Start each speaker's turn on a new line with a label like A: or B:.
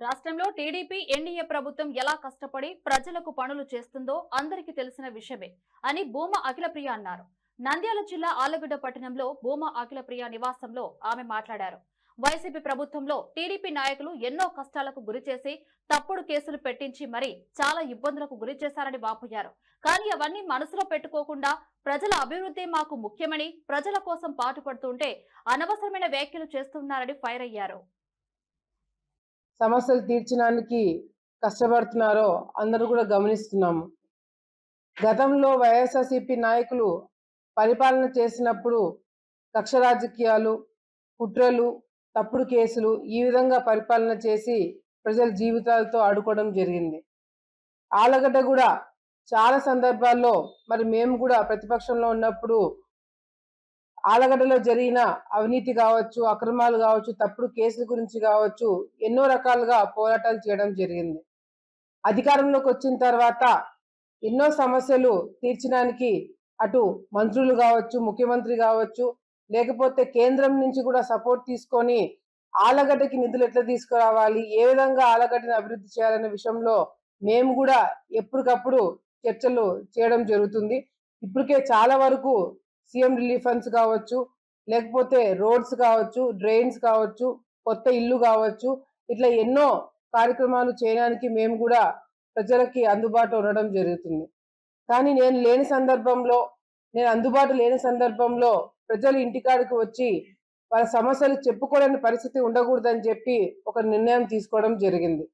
A: రాష్ట్రంలో TDP NDA ప్రభుత్వం ఎలా కష్టపడి ప్రజలకు పనులు చేస్తుందో అందరికీ తెలిసిన విషయమే అని భూమా అఖిలప్రియ అన్నారు. నంద్యాల జిల్లా ఆలగడ్డ పట్టణంలో భూమా అఖిలప్రియ నివాసంలో ఆమె మాట్లాడారు. వైసీపీ ప్రభుత్వంలో టీడీపీ నాయకులు ఎన్నో కష్టాలకు గురి చేసి తప్పుడు కేసులు పెట్టించి మరీ చాలా ఇబ్బందులకు గురి చేశారని వాపోయారు. కానీ అవన్నీ మనసులో పెట్టుకోకుండా ప్రజల అభివృద్ధి మాకు ముఖ్యమని ప్రజల కోసం పాటుపడుతుంటే అనవసరమైన వ్యాఖ్యలు చేస్తున్నారని ఫైర్ అయ్యారు.
B: సమస్యలు తీర్చడానికి కష్టపడుతున్నారో అందరూ కూడా గమనిస్తున్నాము. గతంలో వైఎస్ఆర్సీపీ నాయకులు పరిపాలన చేసినప్పుడు కక్ష రాజకీయాలు కుట్రలు తప్పుడు కేసులు ఈ విధంగా పరిపాలన చేసి ప్రజల జీవితాలతో ఆడుకోవడం జరిగింది. ఆలగడ్డ కూడా చాలా సందర్భాల్లో మరి మేము కూడా ప్రతిపక్షంలో ఉన్నప్పుడు ఆలగడ్డలో జరిగిన అవినీతి కావచ్చు అక్రమాలు కావచ్చు తప్పుడు కేసుల గురించి కావచ్చు ఎన్నో రకాలుగా పోరాటాలు చేయడం జరిగింది. అధికారంలోకి వచ్చిన తర్వాత ఎన్నో సమస్యలు తీర్చడానికి అటు మంత్రులు కావచ్చు ముఖ్యమంత్రి కావచ్చు లేకపోతే కేంద్రం నుంచి కూడా సపోర్ట్ తీసుకొని ఆలగడ్డకి నిధులు ఎట్లా తీసుకురావాలి ఏ విధంగా ఆలగడ్డని అభివృద్ధి చేయాలనే విషయంలో మేము కూడా ఎప్పటికప్పుడు చర్చలు చేయడం జరుగుతుంది. ఇప్పటికే చాలా వరకు సీఎం రిలీఫ్ ఫండ్స్ కావచ్చు లేకపోతే రోడ్స్ కావచ్చు డ్రైన్స్ కావచ్చు కొత్త ఇల్లు కావచ్చు ఇట్లా ఎన్నో కార్యక్రమాలు చేయడానికి మేము కూడా ప్రజలకి అందుబాటులో ఉండడం జరుగుతుంది. కానీ నేను లేని సందర్భంలో నేను అందుబాటు లేని సందర్భంలో ప్రజలు ఇంటికాడికి వచ్చి వాళ్ళ సమస్యలు చెప్పుకోలేని పరిస్థితి ఉండకూడదని చెప్పి ఒక నిర్ణయం తీసుకోవడం జరిగింది.